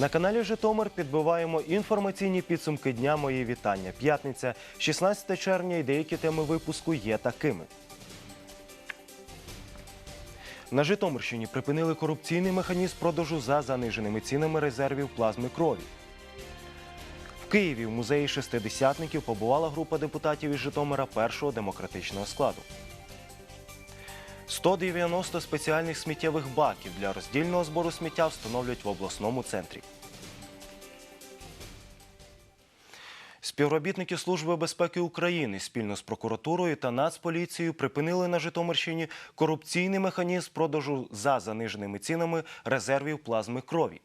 На каналі Житомир підбиваємо інформаційні підсумки дня. Мої вітання. П'ятниця, 16 червня, і деякі теми випуску є такими. На Житомирщині припинили корупційний механізм продажу за заниженими цінами резервів плазми крові. В Києві в музеї шестидесятників побувала група депутатів із Житомира першого демократичного складу. 190 спеціальних сміттєвих баків для роздільного збору сміття встановлять в обласному центрі. Співробітники Служби безпеки України спільно з прокуратурою та Нацполіцією припинили на Житомирщині корупційний механізм продажу за заниженими цінами резервів плазми крові.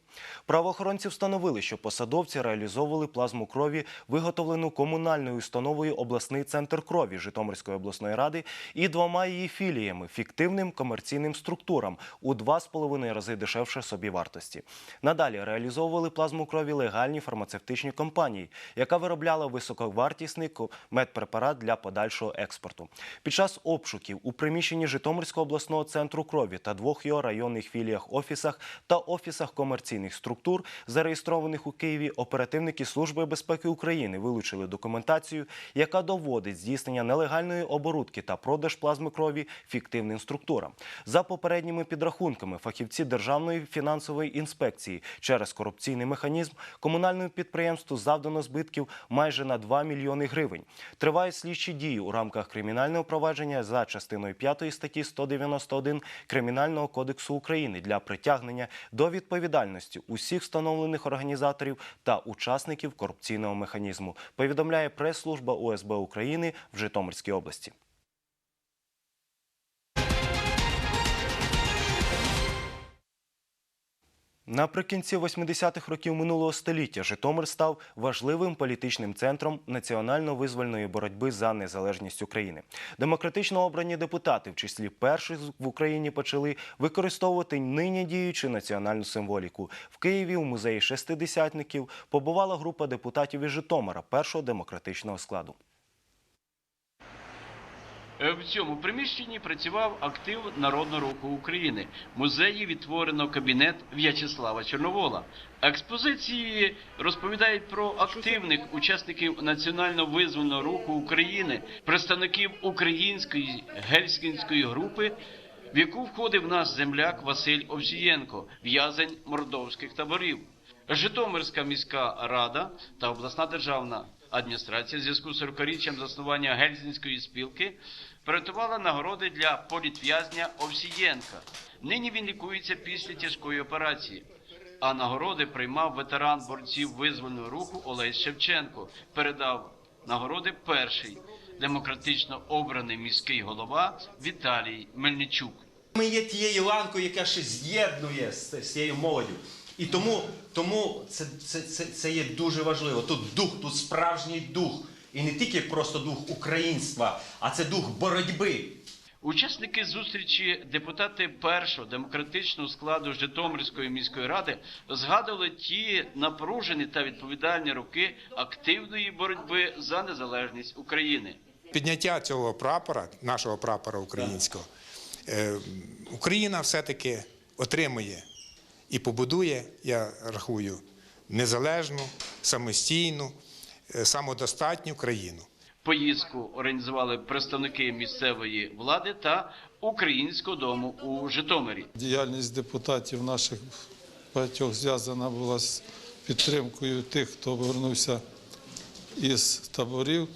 Правоохоронці встановили, що посадовці реалізовували плазму крові, виготовлену комунальною установою обласний центр крові Житомирської обласної ради і двома її філіями фіктивним комерційним структурам у два з половиною рази дешевше собівартості. Надалі реалізовували плазму крові легальні фармацевтичні компанії, яка виробляла високовартісний медпрепарат для подальшого експорту. Під час обшуків у приміщенні Житомирського обласного центру крові та двох його районних філіях офісах та офісах комерційних структур, зареєстрованих у Києві, оперативники Служби безпеки України вилучили документацію, яка доводить здійснення нелегальної оборудки та продаж плазми крові фіктивним структурам. За попередніми підрахунками фахівці Державної фінансової інспекції через корупційний механізм комунальному підприємству завдано збитків майже на 2 мільйони гривень. Тривають слідчі дії у рамках кримінального провадження за частиною 5 статті 191 Кримінального кодексу України для притягнення до відповідальності усіх встановлених організаторів та учасників корупційного механізму. Повідомляє прес-служба УСБ України в Житомирській області. Наприкінці 80-х років минулого століття Житомир став важливим політичним центром національно-визвольної боротьби за незалежність України. Демократично обрані депутати, в числі перших в Україні, почали використовувати нині діючу національну символіку. В Києві у музеї шестидесятників побувала група депутатів із Житомира першого демократичного складу. Е, В цьому приміщенні працював актив Народного руху України. В музеї відтворено кабінет В'ячеслава Чорновола. Експозиції розповідають про активних учасників національно-визвольного руху України, представників української гельсінської групи, в яку входив наш земляк Василь Овсієнко, в'язень мордовських таборів. Житомирська міська рада та обласна державна адміністрація в зв'язку з 40-річчям заснування Гельсінської спілки приготувала нагороди для політв'язня Овсієнка. Нині він лікується після тяжкої операції. А нагороди приймав ветеран борців визвольного руху Олесь Шевченко. Передав нагороди перший демократично обраний міський голова Віталій Мельничук. Ми є тією ланкою, яка ще з'єднує з цією молоддю. І тому, тому це, це, це, це є дуже важливо. Тут дух, тут справжній дух. І не тільки просто дух українства, а це дух боротьби. Учасники зустрічі, депутати першого демократичного складу Житомирської міської ради згадували ті напружені та відповідальні роки активної боротьби за незалежність України. Підняття цього прапора, нашого прапора українського, е, Україна все-таки отримує і побудує, я рахую, незалежну, самостійну, е, самодостатню країну. Поїздку організували представники місцевої влади та Українського дому у Житомирі. Діяльність депутатів наших багатьох зв'язана була з підтримкою тих, хто повернувся із таборів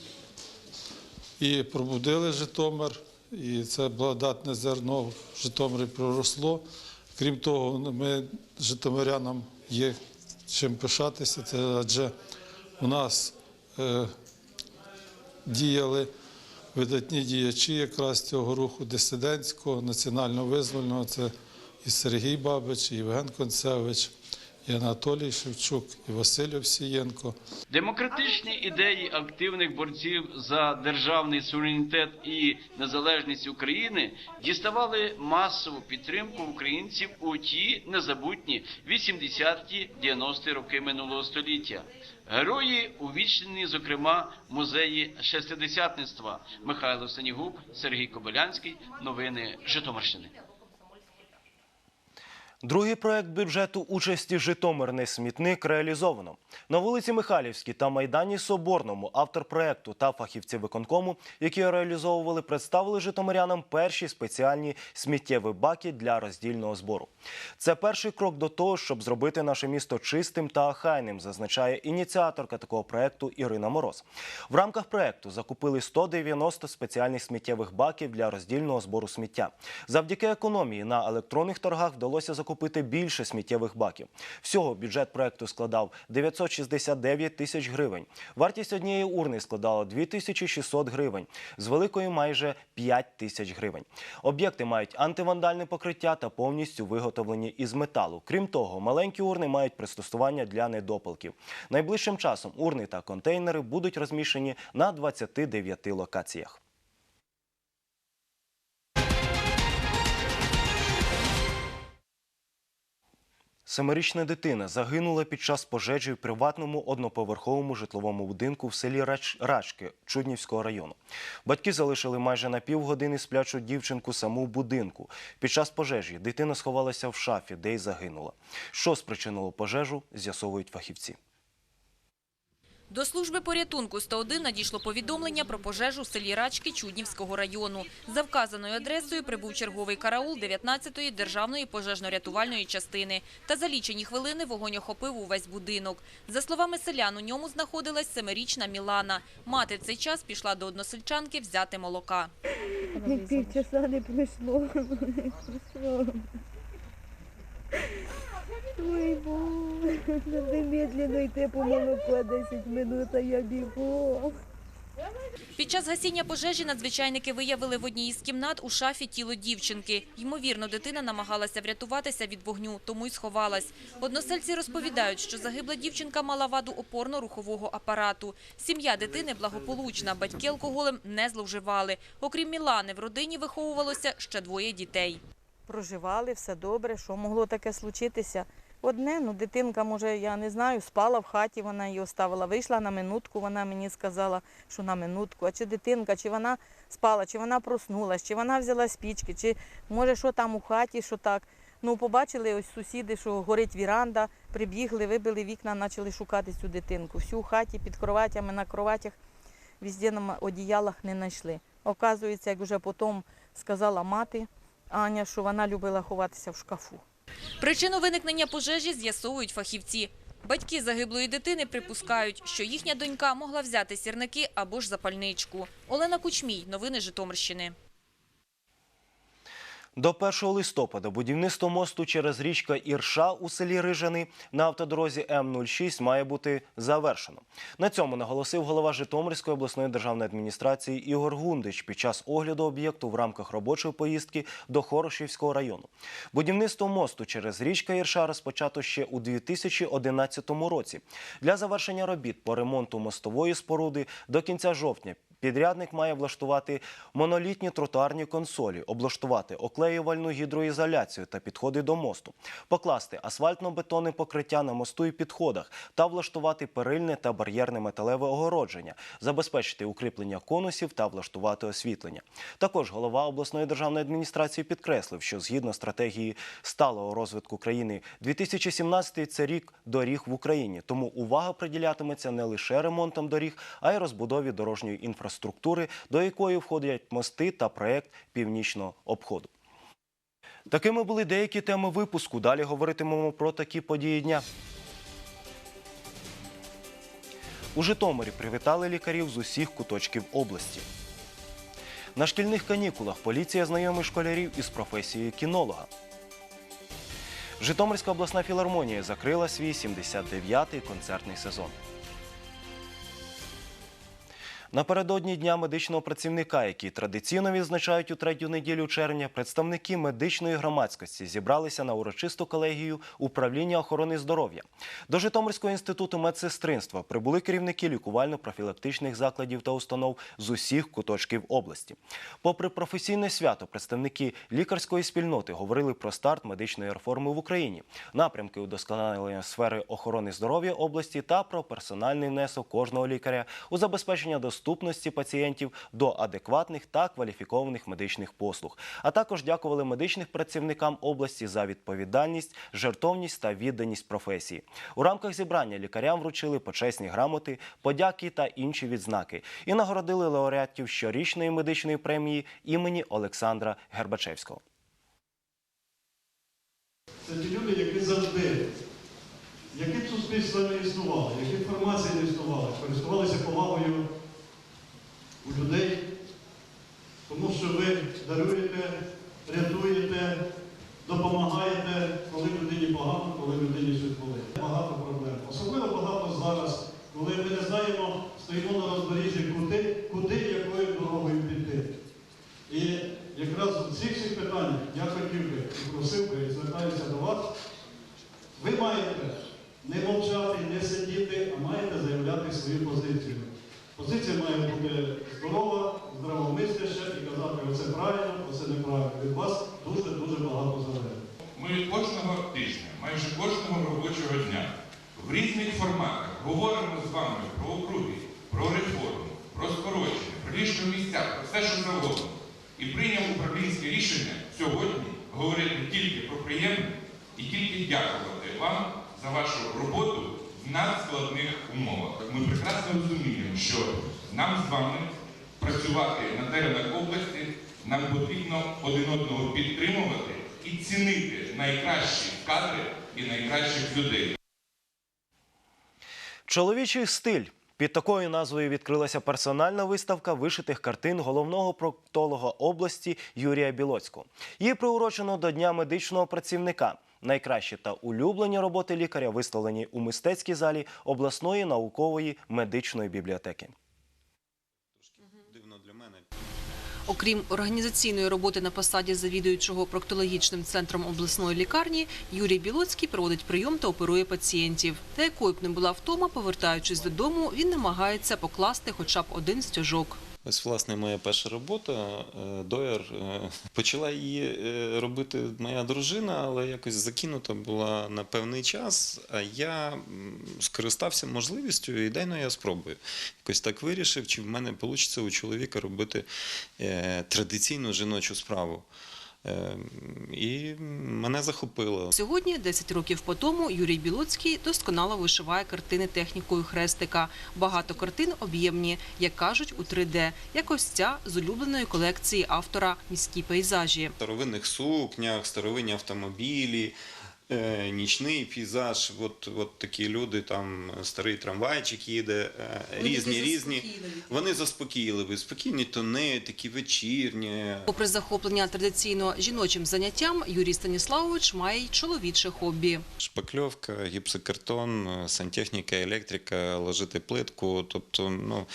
і пробудили Житомир. І це благодатне зерно в Житомирі проросло. Крім того, ми житомирянам є чим пишатися, це адже у нас е, діяли видатні діячі якраз цього руху дисидентського, національно-визвольного. Це і Сергій Бабич, і Євген Концевич, і Анатолій Шевчук, і Василь Овсієнко. Демократичні ідеї активних борців за державний суверенітет і незалежність України діставали масову підтримку українців у ті незабутні 80-ті 90-ті роки минулого століття. Герої увічнені, зокрема, музеї шестидесятництва Михайло Сенігуб, Сергій Кобилянський. Новини Житомирщини. Другий проект бюджету участі Житомирний смітник реалізовано. На вулиці Михайлівській та Майдані Соборному автор проекту та фахівці виконкому, які реалізовували, представили житомирянам перші спеціальні сміттєві баки для роздільного збору. Це перший крок до того, щоб зробити наше місто чистим та охайним, зазначає ініціаторка такого проекту Ірина Мороз. В рамках проекту закупили 190 спеціальних сміттєвих баків для роздільного збору сміття. Завдяки економії на електронних торгах вдалося закупити більше сміттєвих баків. Всього бюджет проекту складав 969 тисяч гривень. Вартість однієї урни складала 2600 гривень, з великою майже 5 тисяч гривень. Об'єкти мають антивандальне покриття та повністю виготовлені із металу. Крім того, маленькі урни мають пристосування для недопалків. Найближчим часом урни та контейнери будуть розміщені на 29 локаціях. Семирічна дитина загинула під час пожежі в приватному одноповерховому житловому будинку в селі Рач... Рачки Чуднівського району. Батьки залишили майже на півгодини сплячу дівчинку саму в будинку. Під час пожежі дитина сховалася в шафі, де й загинула. Що спричинило пожежу, з'ясовують фахівці. До служби порятунку 101 надійшло повідомлення про пожежу в селі Рачки Чуднівського району. За вказаною адресою прибув черговий караул 19-ї державної пожежно-рятувальної частини. Та за лічені хвилини вогонь охопив увесь будинок. За словами селян, у ньому знаходилась семирічна Мілана. Мати в цей час пішла до односельчанки взяти молока. Півчаса не пройшло. Ой, Боже, треба медленно йти по молоко 10 минут, а я бігом. Під час гасіння пожежі надзвичайники виявили в одній із кімнат у шафі тіло дівчинки. Ймовірно, дитина намагалася врятуватися від вогню, тому й сховалась. Односельці розповідають, що загибла дівчинка мала ваду опорно-рухового апарату. Сім'я дитини благополучна, батьки алкоголем не зловживали. Окрім Мілани, в родині виховувалося ще двоє дітей. проживали, все добре, що могло таке случитися. Одне, ну дитинка, може, я не знаю, спала в хаті, вона її оставила, вийшла на минутку, вона мені сказала, що на минутку. А чи дитинка, чи вона спала, чи вона проснулась, чи вона взяла спічки, чи може що там у хаті, що так. Ну, побачили ось сусіди, що горить віранда, прибігли, вибили вікна, почали шукати цю дитинку. Всю у хаті, під кроватями, на кроватях, везде на одіялах не знайшли. Оказується, як вже потім сказала мати Аня, що вона любила ховатися в шкафу. Причину виникнення пожежі з'ясовують фахівці. Батьки загиблої дитини припускають, що їхня донька могла взяти сірники або ж запальничку. Олена Кучмій. Новини Житомирщини. До 1 листопада будівництво мосту через річка Ірша у селі Рижани на автодорозі М06 має бути завершено. На цьому наголосив голова Житомирської обласної державної адміністрації Ігор Гундич під час огляду об'єкту в рамках робочої поїздки до Хорошівського району. Будівництво мосту через річка Ірша розпочато ще у 2011 році. Для завершення робіт по ремонту мостової споруди до кінця жовтня Підрядник має влаштувати монолітні тротуарні консолі, облаштувати оклеювальну гідроізоляцію та підходи до мосту, покласти асфальтно-бетонне покриття на мосту і підходах та влаштувати перильне та бар'єрне металеве огородження, забезпечити укріплення конусів та влаштувати освітлення. Також голова обласної державної адміністрації підкреслив, що згідно стратегії сталого розвитку країни 2017 – це рік доріг в Україні. Тому увага приділятиметься не лише ремонтам доріг, а й розбудові дорожньої інфраструктури, до якої входять мости та проект північного обходу. Такими були деякі теми випуску. Далі говоритимемо про такі події дня. У Житомирі привітали лікарів з усіх куточків області. На шкільних канікулах поліція знайомить школярів із професією кінолога. Житомирська обласна філармонія закрила свій 79-й концертний сезон. Напередодні Дня медичного працівника, який традиційно відзначають у третю неділю червня, представники медичної громадськості зібралися на урочисту колегію управління охорони здоров'я. До Житомирського інституту медсестринства прибули керівники лікувально-профілактичних закладів та установ з усіх куточків області. Попри професійне свято, представники лікарської спільноти говорили про старт медичної реформи в Україні, напрямки удосконалення сфери охорони здоров'я області та про персональний внесок кожного лікаря у забезпечення доступності доступності пацієнтів до адекватних та кваліфікованих медичних послуг. А також дякували медичним працівникам області за відповідальність, жертовність та відданість професії. У рамках зібрання лікарям вручили почесні грамоти, подяки та інші відзнаки і нагородили лауреатів щорічної медичної премії імені Олександра Гербачевського. Це ті люди, які завжди, які б суспільства не існували, які б формації не існували, користувалися повагою у людей, тому що ви даруєте, рятуєте, допомагаєте, коли людині погано, коли людині щось болить. Багато проблем. Особливо багато зараз, коли ми не знаємо, стоїмо на роздоріжжі, куди, куди якою дорогою піти. І якраз в цих всіх питаннях я хотів би і просив би і звертаюся до вас. Ви маєте не мовчати, не сидіти, а маєте заявляти свою позицію. Позиція має бути здорова, здравомисляща і казати, оце правильно, оце неправильно. Від вас дуже-дуже багато залежить. Ми кожного тижня, майже кожного робочого дня в різних форматах говоримо з вами про округи, про реформу, про скорочення, про ліжко місця, про все, що завгодно. І прийняв управлінське рішення сьогодні говорити тільки про приємне і тільки дякувати вам за вашу роботу в надскладних умовах. Ми прекрасно розуміємо, що нам з вами працювати на теренах області, нам потрібно один одного підтримувати і цінити найкращі кадри і найкращих людей. Чоловічий стиль. Під такою назвою відкрилася персональна виставка вишитих картин головного проктолога області Юрія Білоцького. Її приурочено до Дня медичного працівника. Найкращі та улюблені роботи лікаря виставлені у мистецькій залі обласної наукової медичної бібліотеки. Окрім організаційної роботи на посаді завідуючого проктологічним центром обласної лікарні, Юрій Білоцький проводить прийом та оперує пацієнтів. Та якою б не була втома, повертаючись додому, він намагається покласти хоча б один стяжок. Ось, власне, моя перша робота е, доєр. е, Почала її е, робити моя дружина, але якось закинута була на певний час. А я скористався можливістю і дай ну я спробую. Якось так вирішив, чи в мене вийде у чоловіка робити традиційну жіночу справу. Е, І мене захопило. Сьогодні, 10 років по тому, Юрій Білоцький досконало вишиває картини технікою хрестика. Багато картин об'ємні, як кажуть, у 3D, як ось ця з улюбленої колекції автора «Міські пейзажі». старовинних сукнях, старовинні автомобілі, нічний пейзаж. От, от такі люди, там старий трамвайчик їде, е, різні, різні. Вони заспокійливі, спокійні тони, такі вечірні. Попри захоплення традиційно жіночим заняттям, Юрій Станіславович має й чоловіче хобі. Шпакльовка, гіпсокартон, е, сантехніка, електрика, ложити плитку. Тобто, ну,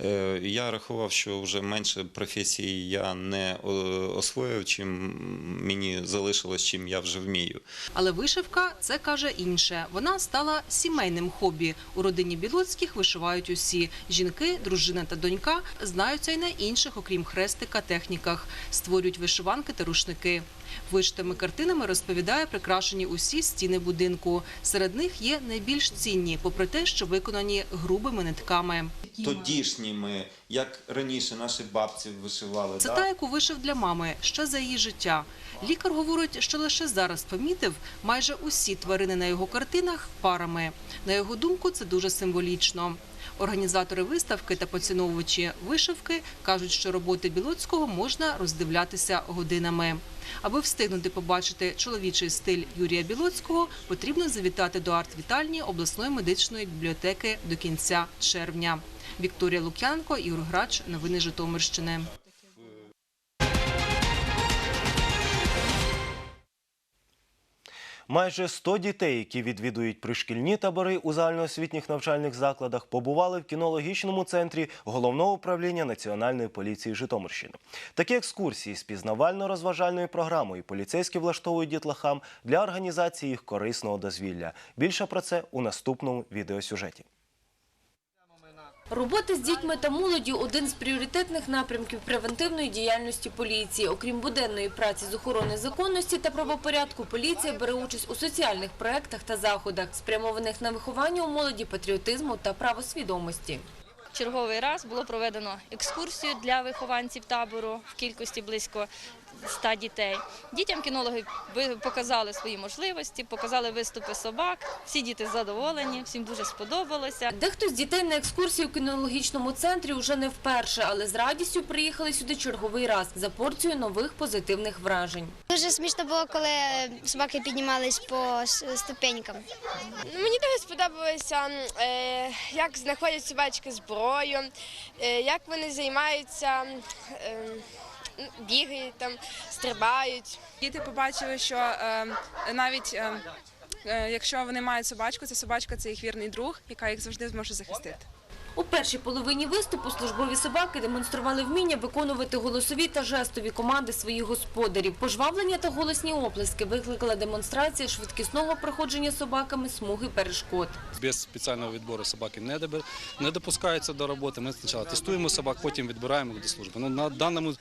е, я рахував, що вже менше професій я не е, освоїв, чим мені залишилось, чим я вже вмію. Але вишивка – це, каже, інше. Вона стала сімейним хобі. У родині Білоцьких вишивають усі. Жінки, дружина та донька знаються й на інших, окрім хрестика, техніках. Створюють вишиванки та рушники. Вишитими картинами, розповідає, прикрашені усі стіни будинку. Серед них є найбільш цінні, попри те, що виконані грубими нитками. Тодішніми, як раніше наші бабці вишивали. Це та, яку вишив для мами ще за її життя. Лікар говорить, що лише зараз помітив майже усі тварини на його картинах парами. На його думку, це дуже символічно. Організатори виставки та поціновувачі вишивки кажуть, що роботи Білоцького можна роздивлятися годинами. Аби встигнути побачити чоловічий стиль Юрія Білоцького, потрібно завітати до арт-вітальні обласної медичної бібліотеки до кінця червня. Вікторія Лук'янко, Ігор Грач, новини Житомирщини. Майже 100 дітей, які відвідують пришкільні табори у загальноосвітніх навчальних закладах, побували в кінологічному центрі головного управління Національної поліції Житомирщини. Такі екскурсії з пізнавально-розважальною програмою поліцейські влаштовують дітлахам для організації їх корисного дозвілля. Більше про це у наступному відеосюжеті. Робота з дітьми та молоддю – один з пріоритетних напрямків превентивної діяльності поліції. Окрім буденної праці з охорони законності та правопорядку, поліція бере участь у соціальних проєктах та заходах, спрямованих на виховання у молоді патріотизму та правосвідомості. черговий раз було проведено екскурсію для вихованців табору в кількості близько 100 дітей. Дітям кінологи ви- показали свої можливості, показали виступи собак. Всі діти задоволені, всім дуже сподобалося. Дехто з дітей на екскурсії у кінологічному центрі вже не вперше, але з радістю приїхали сюди черговий раз за порцією нових позитивних вражень. Дуже смішно було, коли собаки піднімались по ступенькам. Ну, Мені дуже сподобалося, е, як знаходять собачки зброю, е, як вони займаються, е, бігають там, стрибають. Діти побачили, що е, навіть е, е, якщо вони мають собачку, це собачка це їх вірний друг, яка їх завжди зможе захистити. У першій половині виступу службові собаки демонстрували вміння виконувати голосові та жестові команди своїх господарів. Пожвавлення та голосні оплески викликала демонстрація швидкісного проходження собаками смуги перешкод. Без спеціального відбору собаки не, допускаються до роботи. Ми спочатку тестуємо собак, потім відбираємо їх до служби. Ну, на даному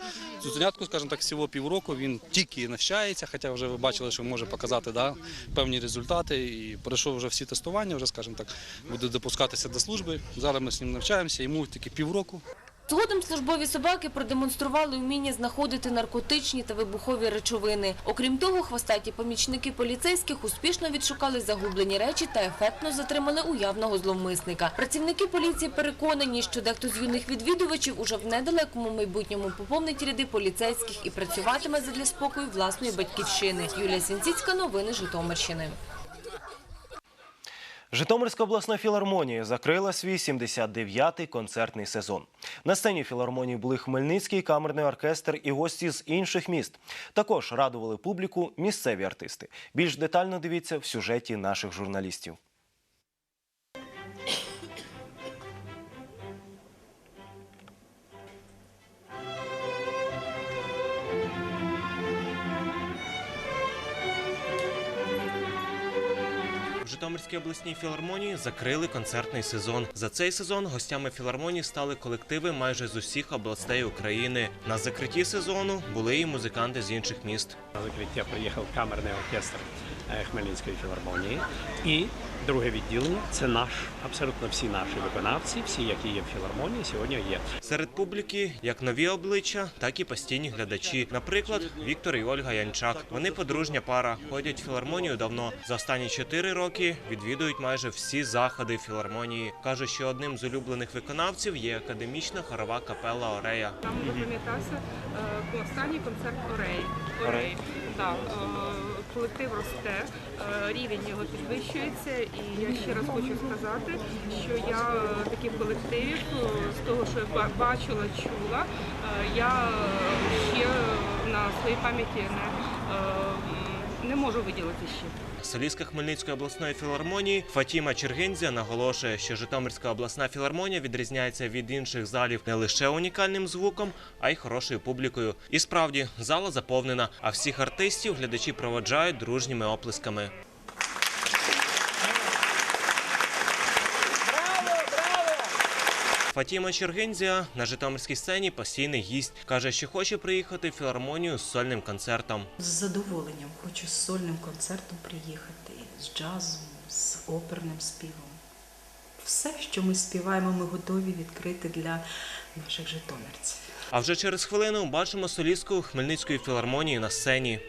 цуценятку, скажімо так, всього півроку він тільки навчається, хоча вже ви бачили, що може показати певні результати. І пройшов вже всі тестування, вже, скажімо так, буде допускатися до служби. Зараз ми ним навчаємося, йому тільки півроку. Згодом службові собаки продемонстрували вміння знаходити наркотичні та вибухові речовини. Окрім того, хвостаті помічники поліцейських успішно відшукали загублені речі та ефектно затримали уявного зловмисника. Працівники поліції переконані, що дехто з юних відвідувачів уже в недалекому майбутньому поповнить ряди поліцейських і працюватиме задля спокою власної батьківщини. Юлія Сінціцька, новини Житомирщини. Житомирська обласна філармонія закрила свій 79-й концертний сезон. На сцені філармонії були Хмельницький камерний оркестр і гості з інших міст. Також радували публіку місцеві артисти. Більш детально дивіться в сюжеті наших журналістів. Житомирській обласній філармонії закрили концертний сезон. За цей сезон гостями філармонії стали колективи майже з усіх областей України. На закритті сезону були і музиканти з інших міст. На закриття приїхав камерний оркестр Хмельницької філармонії. І друге відділення це наш, абсолютно всі наші виконавці, всі, які є в філармонії, сьогодні є. Серед публіки як нові обличчя, так і постійні глядачі. Наприклад, Віктор і Ольга Янчак. Вони подружня пара, ходять в філармонію давно. За останні чотири роки відвідують майже всі заходи філармонії. кажуть, що одним з улюблених виконавців є академічна хорова капела Орея. Нам запам'ятався е, останній концерт Ореї. Ореї. Да, е, колектив росте, е, рівень його підвищується, і я ще раз хочу сказати, що я е, таких колективів е, з того, що я бачила, чула, я ще на своїй пам'яті не, не можу виділити ще. Солістка Хмельницької обласної філармонії Фатіма Чергинзя наголошує, що Житомирська обласна філармонія відрізняється від інших залів не лише унікальним звуком, а й хорошою публікою. І справді зала заповнена, а всіх артистів глядачі проводжають дружніми оплесками. Фатіма Чергинзія на Житомирській сцені постійний гість. Каже, що хоче приїхати в філармонію з сольним концертом. З задоволенням хочу з сольним концертом приїхати, з джазом, з оперним співом. Все, що ми співаємо, ми готові відкрити для наших житомирців. А вже через хвилину бачимо солістку Хмельницької філармонії на сцені.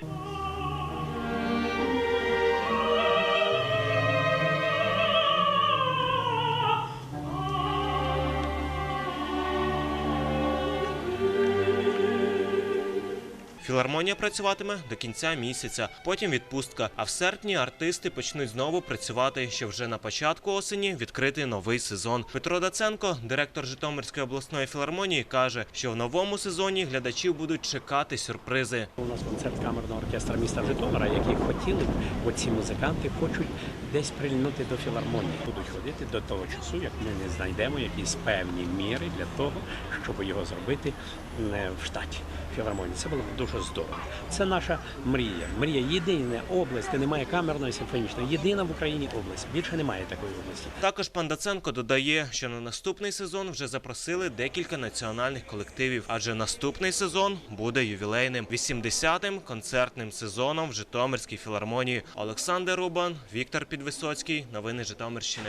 Філармонія працюватиме до кінця місяця, потім відпустка. А в серпні артисти почнуть знову працювати, щоб вже на початку осені відкрити новий сезон. Петро Даценко, директор Житомирської обласної філармонії, каже, що в новому сезоні глядачів будуть чекати сюрпризи. У нас концерт камерного оркестра міста Житомира, які хотіли оці музиканти хочуть десь прильнути до філармонії. Будуть ходити до того часу, як ми не знайдемо якісь певні міри для того, щоб його зробити е, в штаті філармонії. Це було дуже здорово. Це наша мрія. Мрія єдина область, де немає камерної симфонічної. Єдина в Україні область. Більше немає такої області. Також пан Даценко додає, що на наступний сезон вже запросили декілька національних колективів, адже наступний сезон буде ювілейним 80-м концертним сезоном в Житомирській філармонії. Олександр Рубан, Віктор Підвисоцький. Новини Житомирщини.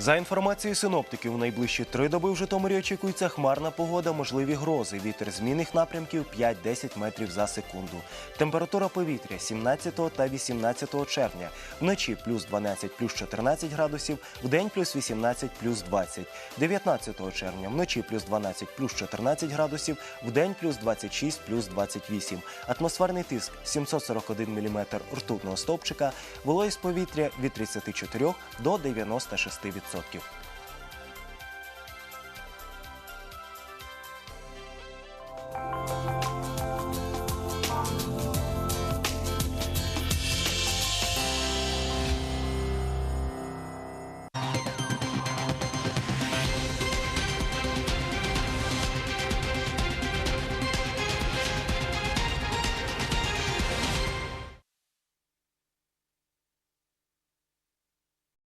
За інформацією синоптиків, у найближчі три доби в Житомирі очікується хмарна погода, можливі грози. Вітер змінних напрямків 5-10 метрів за секунду. Температура повітря 17 та 18 червня. Вночі плюс 12, плюс 14 градусів, вдень плюс 18, плюс 20. 19 червня вночі плюс 12, плюс 14 градусів, вдень плюс 26, плюс 28. Атмосферний тиск 741 мм ртутного стовпчика, вологість повітря від 34 до 96%. Sotyo.